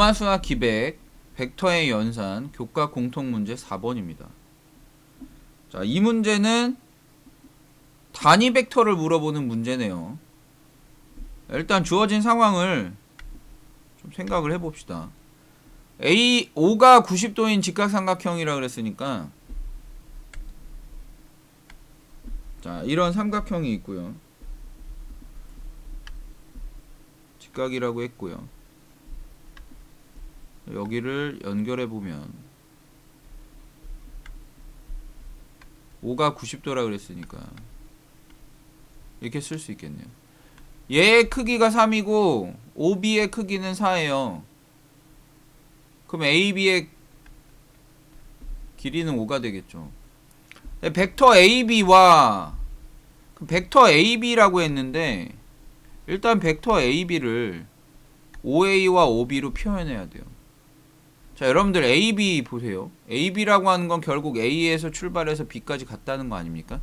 마수와 기백, 벡터의 연산, 교과 공통 문제 4번입니다. 자, 이 문제는 단위 벡터를 물어보는 문제네요. 일단 주어진 상황을 좀 생각을 해봅시다. A 5가 90도인 직각삼각형이라 그랬으니까 자 이런 삼각형이 있고요. 직각이라고 했고요. 여기를 연결해 보면 5가 90도라 그랬으니까 이렇게 쓸 수 있겠네요. 얘의 크기가 3이고 OB의 크기는 4예요. 그럼 AB의 길이는 5가 되겠죠. 네, 벡터 AB와 그 벡터 AB라고 했는데 일단 벡터 AB를 OA와 OB로 표현해야 돼요. 자, 여러분들 AB 보세요. AB라고 하는 건 결국 A에서 출발해서 B까지 갔다는 거 아닙니까?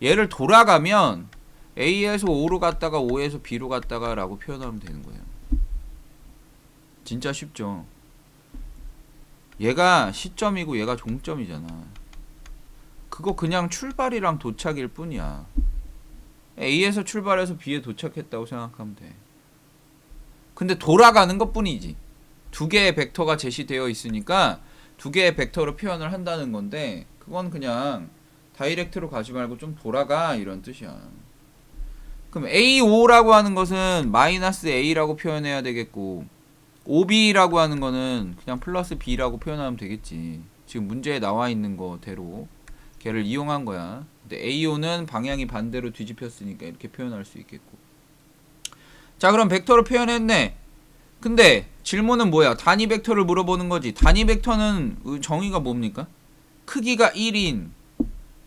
얘를 돌아가면 A에서 O로 갔다가 O에서 B로 갔다가 라고 표현하면 되는 거예요. 진짜 쉽죠? 얘가 시점이고 얘가 종점이잖아. 그거 그냥 출발이랑 도착일 뿐이야. A에서 출발해서 B에 도착했다고 생각하면 돼. 근데 돌아가는 것 뿐이지. 두 개의 벡터가 제시되어 있으니까 두 개의 벡터로 표현을 한다는 건데 그건 그냥 다이렉트로 가지 말고 좀 돌아가 이런 뜻이야. 그럼 A5라고 하는 것은 마이너스 A라고 표현해야 되겠고 OB라고 하는 거는 그냥 플러스 B라고 표현하면 되겠지. 지금 문제에 나와 있는 거대로 걔를 이용한 거야. 근데 A5는 방향이 반대로 뒤집혔으니까 이렇게 표현할 수 있겠고. 자, 그럼 벡터로 표현했네. 근데 질문은 뭐야? 단위 벡터를 물어보는 거지. 단위 벡터는 정의가 뭡니까? 크기가 1인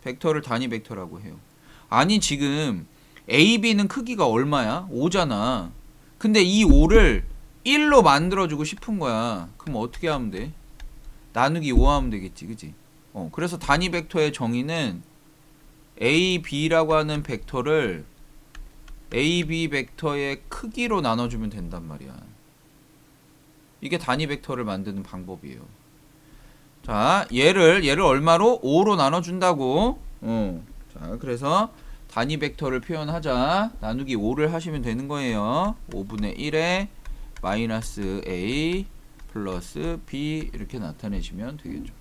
벡터를 단위 벡터라고 해요. 아니 지금 AB는 크기가 얼마야? 5잖아. 근데 이 5를 1로 만들어주고 싶은 거야. 그럼 어떻게 하면 돼? 나누기 5 하면 되겠지, 그지? 어, 그래서 단위 벡터의 정의는 A, B라고 하는 벡터를 A, B 벡터의 크기로 나눠주면 된단 말이야. 이게 단위 벡터를 만드는 방법이에요. 자, 얘를 얘를 얼마로 5로 나눠 준다고. 어. 자, 그래서 단위 벡터를 표현하자. 나누기 5를 하시면 되는 거예요. 5분의 1에 마이너스 A 플러스 B 이렇게 나타내시면 되겠죠.